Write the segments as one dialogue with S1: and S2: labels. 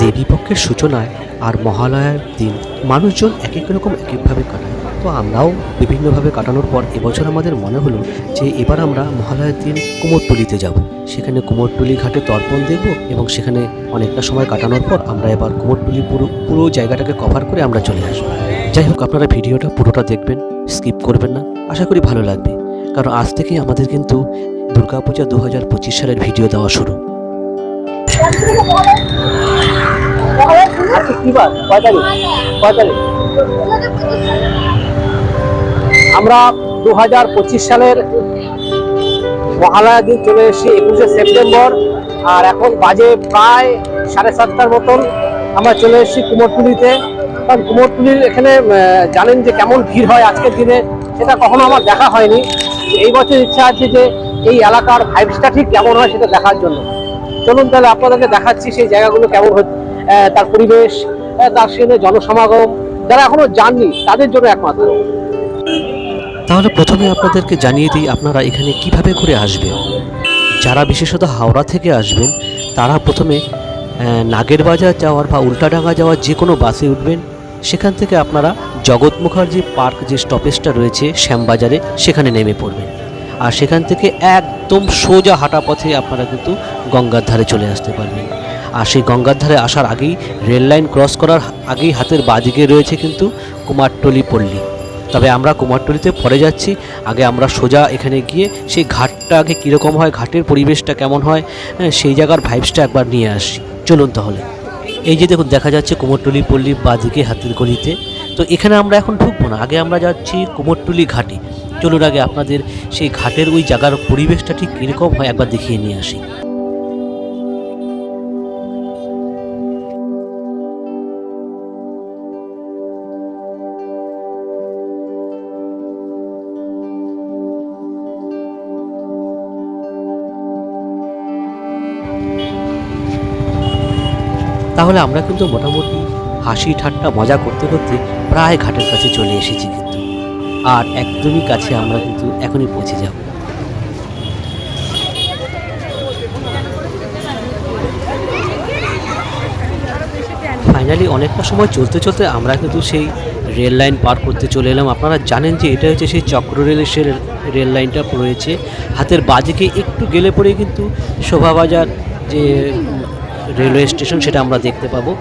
S1: দেবীপক্ষের সূচনায় আর মহালয়ার দিন মানুষজন এক এক রকম, এক একভাবে কাটায়। তো আমরাও বিভিন্নভাবে কাটানোর পর এবছর আমাদের মনে হলো যে এবার আমরা মহালয়ার দিন কুমোরটুলিতে যাব। সেখানে কুমোরটুলি ঘাটে তর্পণ দেখব এবং সেখানে অনেকটা সময় কাটানোর পর আমরা এবার কুমোরটুলি পুরো পুরো জায়গাটাকে কভার করে আমরা চলে আসব। যাই হোক, আপনারা ভিডিওটা পুরোটা দেখবেন স্কিপ করবেন না। আশা করি ভালো লাগবে। কারণ আজ থেকেই আমাদের কিন্তু দুর্গাপূজা দু হাজার পঁচিশ সালের ভিডিও দেওয়া শুরু।
S2: তারিখ? আমরা দু হাজার পঁচিশ সালের মহালয়া দিন চলে এসেছি, একুশে সেপ্টেম্বর, আর এখন বাজে প্রায় সাড়ে সাতটার মতন আমরা চলে এসেছি কুমোরটুলিতে। কারণ কুমোরটুলির এখানে জানেন যে কেমন ভিড় হয় আজকের দিনে, সেটা কখনো আমার দেখা হয়নি। এই বছর ইচ্ছা আছে যে এই এলাকার ভাইবসটা ঠিক কেমন হয় সেটা দেখার জন্য। চলুন তাহলে আপনাদেরকে দেখাচ্ছি সেই জায়গাগুলো কেমন হচ্ছে। তার পরিবেশ তার সঙ্গে জনসমাগম, যারা এখনও যাননি, তাদের জন্য একমাত্র।
S1: তাহলে প্রথমে আপনাদেরকে জানিয়ে দিই, আপনারা এখানে কীভাবে করে আসবেন? যারা বিশেষত হাওড়া থেকে আসবেন, তারা প্রথমে নাগের বাজার যাওয়ার বা উল্টাডাঙ্গা যাওয়ার যে কোনো বাসে উঠবেন। সেখান থেকে আপনারা জগৎ মুখার্জি পার্ক যে স্টপেজটা রয়েছে, শ্যামবাজারে, সেখানে নেমে পড়বেন। আর সেখান থেকে একদম সোজা হাঁটা পথে আপনারা কিন্তু গঙ্গার ধারে চলে আসতে পারবেন। আর সেই গঙ্গার ধারে আসার আগেই রেল লাইন ক্রস করার আগেই হাতের বাদিকে রয়েছে কিন্তু কুমারটলি পল্লী। তবে আমরা কুমারটুলিতে পরে যাচ্ছি। আগে আমরা সোজা এখানে গিয়ে সেই ঘাটটা আগে কীরকম হয় ঘাটের পরিবেশটা কেমন হয় হ্যাঁ, সেই জায়গার ভাইবসটা একবার নিয়ে আসি। চলুন তাহলে। এই যে দেখুন দেখা যাচ্ছে কুমোরটুলি পল্লী বাদিকে হাতের গলিতে। তো এখানে আমরা এখন ঢুকবো না আগে আমরা যাচ্ছি কুমোরটুলি ঘাটে। চলুন আগে আপনাদের সেই ঘাটের ওই জায়গার পরিবেশটা ঠিক কীরকম হয় একবার দেখিয়ে নিয়ে আসি। তাহলে আমরা কিন্তু মোটামুটি হাসি ঠাট্টা মজা করতে করতে প্রায় ঘাটের কাছে চলে এসেছি কিন্তু। আর একদমই কাছে আমরা কিন্তু এখনই পৌঁছে যাব। ফাইনালি অনেকটা সময় চলতে চলতে আমরা কিন্তু সেই রেল লাইন পার করতে চলে এলাম। আপনারা জানেন যে এটা হচ্ছে সেই চক্র রেলের সে রেল লাইনটা রয়েছে হাতের বাদিকে একটু গেলে পরে কিন্তু শোভাবাজার যে রেলওয়ে স্টেশন সেটা আমরা দেখতে পাবো।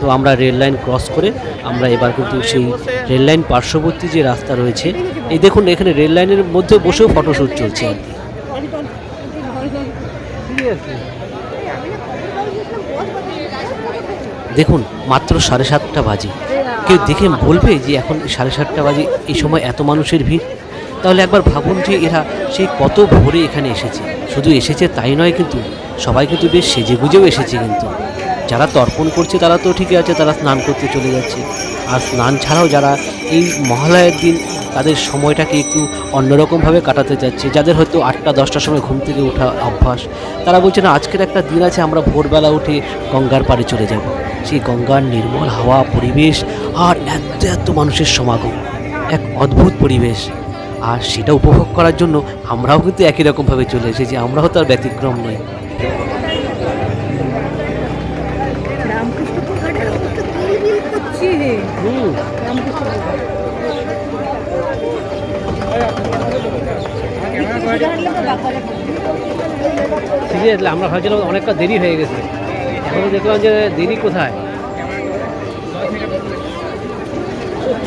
S1: তো আমরা রেল লাইন ক্রস করে আমরা এবার কিন্তু সেই রেল লাইন পার্শ্ববর্তী যে রাস্তা রয়েছে, এই দেখুন এখানে রেল লাইনের মধ্যে বসেও ফটোশ্যুট চলছে। আর কি দেখুন, মাত্র সাড়ে সাতটা বাজে। কেউ দেখে বলবে যে এখন সাড়ে সাতটা বাজে, এই সময় এত মানুষের ভিড়। তাহলে একবার ভাবুন যে এরা সেই কত ভোরে এখানে এসেছে। শুধু এসেছে তাই নয় কিন্তু সবাই কিন্তু বেশ সেজে গুজেও এসেছে কিন্তু। যারা তর্পণ করছে তারা তো ঠিকই আছে, তারা স্নান করতে চলে যাচ্ছে। আর স্নান ছাড়াও যারা এই মহালয়ের দিন তাদের সময়টাকে একটু অন্যরকমভাবে কাটাতে যাচ্ছে, যাদের হয়তো আটটা, দশটার সময় ঘুম থেকে ওঠা অভ্যাস, তারা বলছে, না, আজকের একটা দিন আছে, আমরা ভোরবেলা উঠে গঙ্গার পাড়ে চলে যাব। সেই গঙ্গার নির্মল হাওয়া পরিবেশ আর এত এত মানুষের সমাগম। এক অদ্ভুত পরিবেশ। আর সেটা উপভোগ করার জন্য আমরাও কিন্তু একই রকমভাবে চলে এসেছি আমরাও তার ব্যতিক্রম
S2: সিরিয়াসলি আমরা ভাবছিলাম অনেকটা দেরি হয়ে গেছে। এখন দেখলাম যে দেরি কোথায়?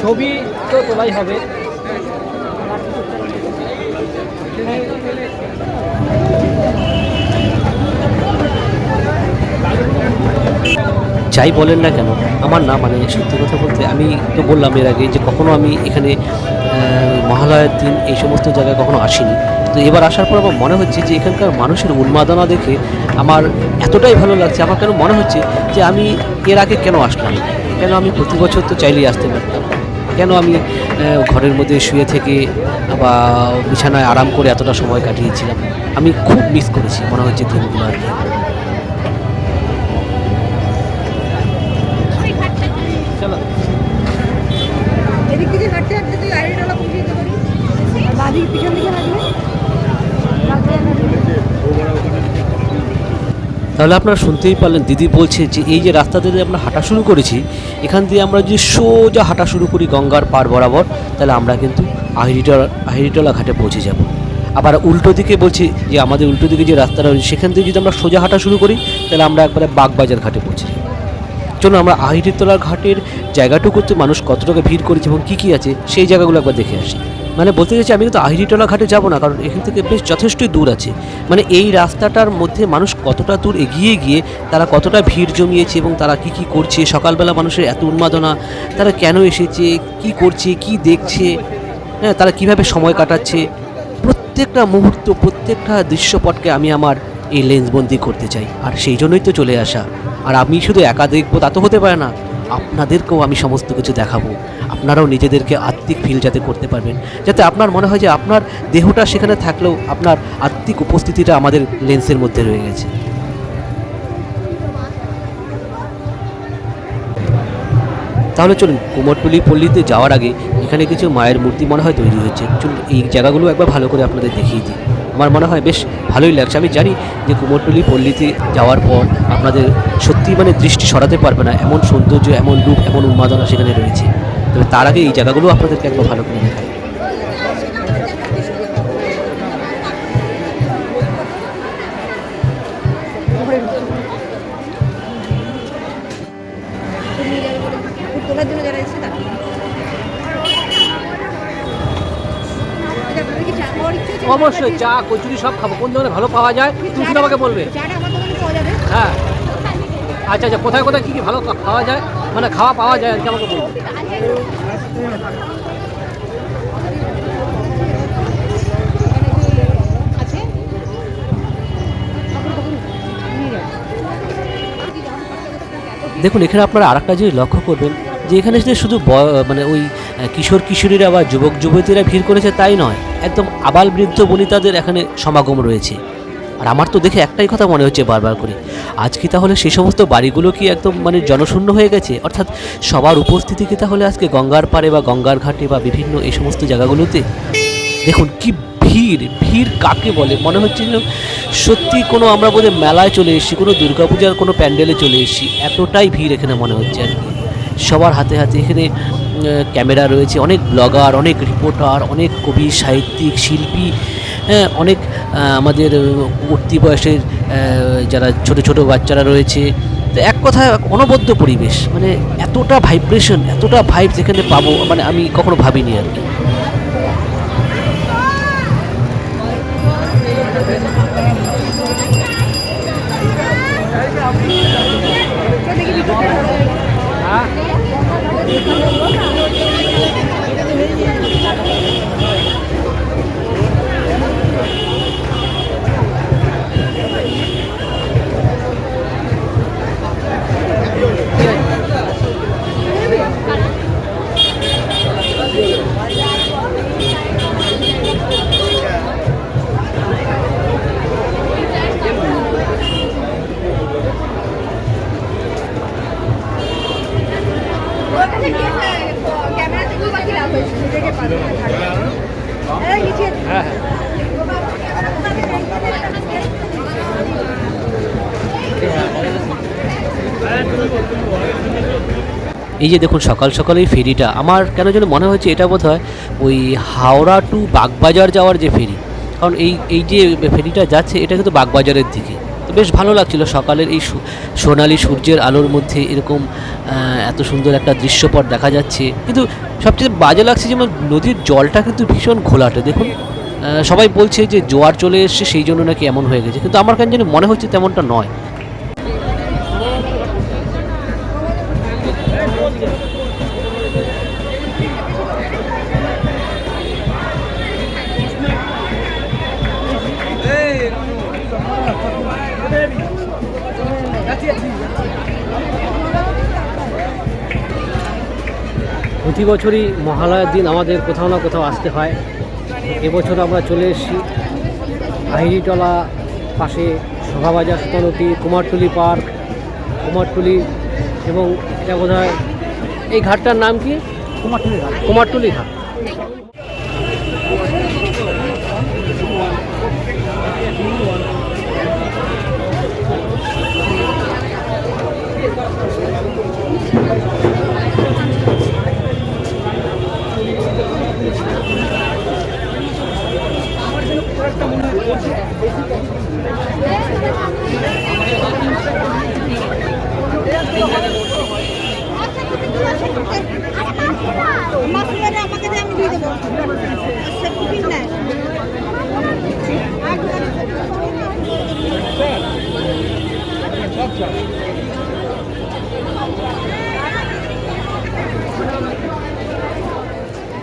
S2: ছবি তো তোলাই হবে।
S1: যাই বলেন না কেন, আমার না মানে সত্যি কথা বলতে আমি তো বললাম এর আগে যে কখনো আমি এখানে মহালয়ার দিন এই সমস্ত জায়গায় কখনো আসিনি। তো এবার আসার পর আমার মনে হচ্ছে যে এখানকার মানুষের উন্মাদনা দেখে আমার এতটাই ভালো লাগছে, আমার কেন মনে হচ্ছে যে আমি এর আগে কেন আসলাম কেন আমি প্রতি বছর তো চাইলেই আসতে পারতাম কেন আমি ঘরের মধ্যে শুয়ে থেকে বা বিছানায় আরাম করে এতটা সময় কাটিয়েছিলাম। আমি খুব মিস করেছি, মনে হচ্ছে দিনগুলো আর কি। তাহলে আপনারা শুনতেই পারলেন, দিদি বলছে যে এই যে রাস্তা দিয়ে আমরা হাঁটা শুরু করেছি, এখান দিয়ে আমরা যদি সোজা হাঁটা শুরু করি গঙ্গার পার বরাবর, তাহলে আমরা কিন্তু আহিরিটলা আহিরিটলা ঘাটে পৌঁছে যাব। আবার উল্টো দিকে বলছি যে আমাদের উল্টো দিকে যে রাস্তাটা রয়েছে, সেখান থেকে যদি আমরা সোজা হাঁটা শুরু করি, তাহলে আমরা একবারে বাগবাজার ঘাটে পৌঁছে যাব। চলুন আমরা আহিরিতলার ঘাটের জায়গাটুকুতে মানুষ কত টাকা ভিড় করেছে এবং কী কী আছে, সেই জায়গাগুলো একবার দেখে আসি। মানে বলতে চাইছি আমি কিন্তু আহিরিতলা ঘাটে যাব না, কারণ এখান থেকে বেশ যথেষ্টই দূর আছে। মানে এই রাস্তাটার মধ্যে মানুষ কতটা দূর এগিয়ে গিয়ে তারা কতটা ভিড় জমিয়েছে এবং তারা কি কি করছে, সকালবেলা মানুষের এত উন্মাদনা, তারা কেন এসেছে, কি করছে, কি দেখছে হ্যাঁ তারা কীভাবে সময় কাটাচ্ছে, প্রত্যেকটা মুহূর্ত, প্রত্যেকটা দৃশ্যপটকে আমি আমার এই লেন্সবন্দি করতে চাই। আর সেই জন্যই তো চলে আসা। আর আমি শুধু একা দেখব, তা তো হতে পারে না। আপনাদেরকেও আমি সমস্ত কিছু দেখাবো। আপনারাও নিজেদেরকে আত্মিক ফিল যাতে করতে পারবেন। যাতে আপনার মনে হয় যে আপনার দেহটা সেখানে থাকলেও আপনার আত্মিক উপস্থিতিটা আমাদের লেন্সের মধ্যে রয়ে গেছে। তাহলে চলুন, কুমোরটুলি পল্লীতে যাওয়ার আগে এখানে কিছু মায়ের মূর্তি মনে হয় তৈরি হয়েছে। চলুন, এই জায়গাগুলো একবার ভালো করে আপনাদের দেখিয়ে দিই। আমার মনে হয় বেশ ভালোই লাগছে। আমি জানি যে কুমোরটুলি পল্লীতে যাওয়ার পর আপনাদের সত্যি মানে দৃষ্টি সরাতে পারবে না, এমন সৌন্দর্য, এমন রূপ, এমন উন্মাদনা সেখানে রয়েছে। তবে তার আগে এই জায়গাগুলো আপনাদেরকে একবার ভালো করে দেখাই।
S2: অবশ্যই চা, কচুরি সব খাব। কোন দোকানে ভালো পাওয়া যায়? তুমি শুধু আমাকে বলবে। হ্যাঁ আচ্ছা আচ্ছা কোথায় কোথায় কী কী ভালো খাওয়া যায়? মানে খাওয়া পাওয়া যায় আর কি আমাকে বলবে।
S1: দেখুন, এখানে আপনারা আরেকটা জিনিস লক্ষ্য করবেন, যে এখানে শুধু মানে ওই কিশোর কিশোরীরা বা যুবক যুবতীরা ভিড় করেছে তাই নয়। একদম আবাল বৃদ্ধ বনিতাদের এখানে সমাগম রয়েছে। আর আমার তো দেখে একটাই কথা মনে হচ্ছে বারবার করে। আজ কি তাহলে সেই সমস্ত বাড়িগুলো কি একদম মানে জনশূন্য হয়ে গেছে? অর্থাৎ সবার উপস্থিতি কি তাহলে আজকে গঙ্গার পাড়ে বা গঙ্গার ঘাটে বা বিভিন্ন এই সমস্ত জায়গাগুলোতে? দেখুন, কি ভিড় ভিড় কাকে বলে? মনে হচ্ছে যেন সত্যি কোনো আমরা বোধহয় মেলায় চলে এসেছি, কোনো দুর্গাপূজার কোনো প্যান্ডেলে চলে এসেছি। এতটাই ভিড় এখানে মনে হচ্ছে আর কি। সবার হাতে হাতে এখানে ক্যামেরা রয়েছে, অনেক ব্লগার, অনেক রিপোর্টার অনেক কবি, সাহিত্যিক, শিল্পী হ্যাঁ অনেক আমাদের উঠতি বয়সের যারা ছোট ছোট বাচ্চারা রয়েছে। তো এক কথায় অনবদ্য পরিবেশ মানে এতটা ভাইব্রেশন এতটা ভাইব যেখানে পাবো মানে আমি কখনো ভাবিনি আর কি।
S3: ক্যামেরাতে
S2: ¿Qué pasa?
S1: এই যে দেখুন, সকাল সকাল এই ফেরিটা, আমার কেন যেন মনে হচ্ছে এটা বোধ হয় ওই হাওড়া টু বাগবাজার যাওয়ার যে ফেরি। কারণ এই এই যে ফেরিটা যাচ্ছে, এটা কিন্তু বাগবাজারের দিকে। তো বেশ ভালো লাগছিল সকালের এই সোনালি সূর্যের আলোর মধ্যে এরকম এত সুন্দর একটা দৃশ্যপট দেখা যাচ্ছে। কিন্তু সবচেয়ে বাজে লাগছে যেমন নদীর জলটা কিন্তু ভীষণ ঘোলাটে। দেখুন সবাই বলছে যে জোয়ার চলে এসছে, সেই জন্য নাকি এমন হয়ে গেছে। কিন্তু আমার কেন যেন মনে হচ্ছে তেমনটা নয়।
S2: প্রতি বছরই মহালয়ার দিন আমাদের কোথাও না কোথাও আসতে হয়। এবছর আমরা চলে এসেছি আহিরিটলা পাশে শোভাবাজার সুতানটি কুমারটুলি পার্ক কুমারটুলি এবং এটা বোধ এই ঘাটটার নাম কি? কুমারটুলি ঘাট। কুমারটুলি ঘাট
S3: আমার ফ্লেভারে আমাকে দিয়ে আমি দিয়ে দেবো সে টিফিন নেয়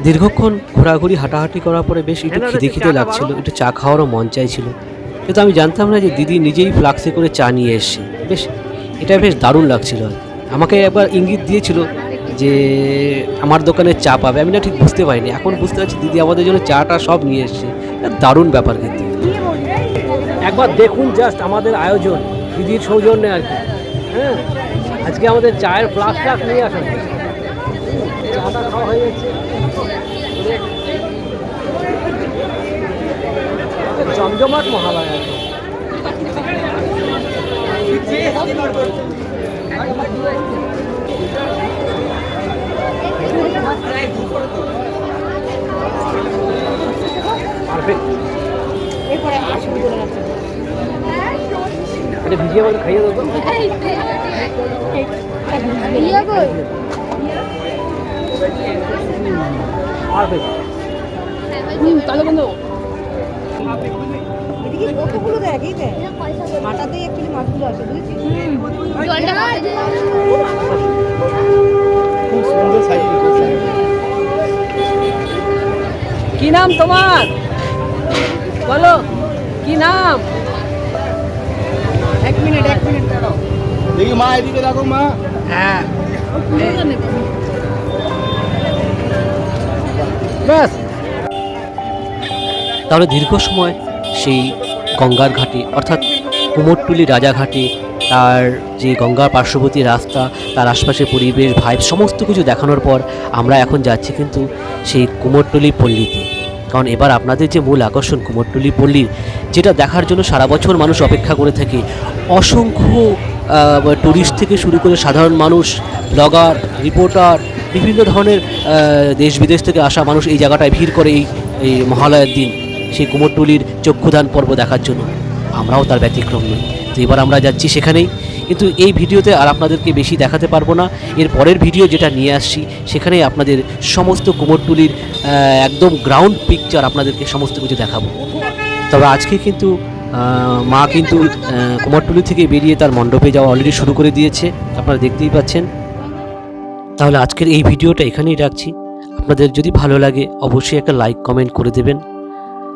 S1: দীর্ঘক্ষণ ঘোরাঘুরি হাঁটাহাঁটি করার পরে বেশ একটু খিদে খিদে লাগছিল একটু চা খাওয়ারও মন চাইছিল। কিন্তু আমি জানতাম না যে দিদি নিজেই ফ্লাক্সে করে চা নিয়ে এসছে। বেশ এটা বেশ দারুণ লাগছিল। আমাকে একবার ইঙ্গিত দিয়েছিল যে আমার দোকানে চা পাবে। আমি না ঠিক বুঝতে পারিনি। এখন বুঝতে পারছি দিদি আমাদের জন্য চাটা সব নিয়ে এসছে। দারুণ ব্যাপার কিন্তু। একবার দেখুন জাস্ট আমাদের আয়োজন দিদির সৌজন্যে আর কি। হ্যাঁ? আজকে আমাদের চায়ের ফ্লাক্স টাক নিয়ে আসা চাটা খাওয়া হয়ে যাচ্ছে জমজমাট মহালয়া। এটা ভিজিয়ে আমাকে খাইয়ে দেবো।
S3: ইয়ে তাহলে বন্ধু কতগুলো দেখ এই দেখ মাটাতেই একচুয়ালি মাছগুলো আসে বুঝেছিস
S2: খুব সুন্দর সাইজ
S1: কি নাম তোমার? বলো কি নাম?
S3: এক মিনিট এক মিনিট দাঁড়াও।
S2: দেখি মা এদিকে দেখো মা।
S1: হ্যাঁ। ব্যাস। তাহলে দীর্ঘ সময় সেই গঙ্গার ঘাটে, অর্থাৎ কুমোরটুলি রাজাঘাটে তার যে গঙ্গার পার্শ্ববর্তী রাস্তা, তার আশপাশের পরিবেশ ভাইব সমস্ত কিছু দেখানোর পর আমরা এখন যাচ্ছি কিন্তু সেই কুমোরটুলি পল্লীতে। কারণ এবার আপনাদের যে মূল আকর্ষণ কুমোরটুলি পল্লীর যেটা দেখার জন্য সারা বছর মানুষ অপেক্ষা করে থাকে, অসংখ্য টুরিস্ট থেকে শুরু করে সাধারণ মানুষ ব্লগার রিপোর্টার বিভিন্ন ধরনের দেশ বিদেশ থেকে আসা মানুষ এই জায়গাটায় ভিড় করে এই মহালয়ার দিন। সেই কুমোরটুলির চক্ষুদান পর্ব দেখার জন্য। আমরাও তার ব্যতিক্রম নই। তো এবার আমরা যাচ্ছি সেখানেই। কিন্তু এই ভিডিওতে আর আপনাদেরকে বেশি দেখাতে পারব না। এর পরের ভিডিও যেটা নিয়ে আসছি, সেখানেই আপনাদের সমস্ত কুমোরটুলির একদম গ্রাউন্ড পিকচার আপনাদেরকে সমস্ত কিছু দেখাবো। তবে আজকে কিন্তু মা কিন্তু কুমারটুলি থেকে বেরিয়ে তার মণ্ডপে যাওয়া অলরেডি শুরু করে দিয়েছে। আপনারা দেখতেই পাচ্ছেন। তাহলে আজকের এই ভিডিওটা এখানেই রাখছি। আপনাদের যদি ভালো লাগে, অবশ্যই একটা লাইক কমেন্ট করে দেবেন।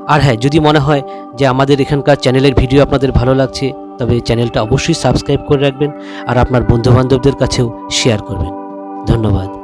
S1: আর হ্যাঁ যদি মনে হয় যে আমাদের এখানকার চ্যানেলের ভিডিও আপনাদের ভালো লাগছে, তবে চ্যানেলটা অবশ্যই সাবস্ক্রাইব করে রাখবেন আর আপনার বন্ধুবান্ধবদের কাছেও শেয়ার করবেন। ধন্যবাদ।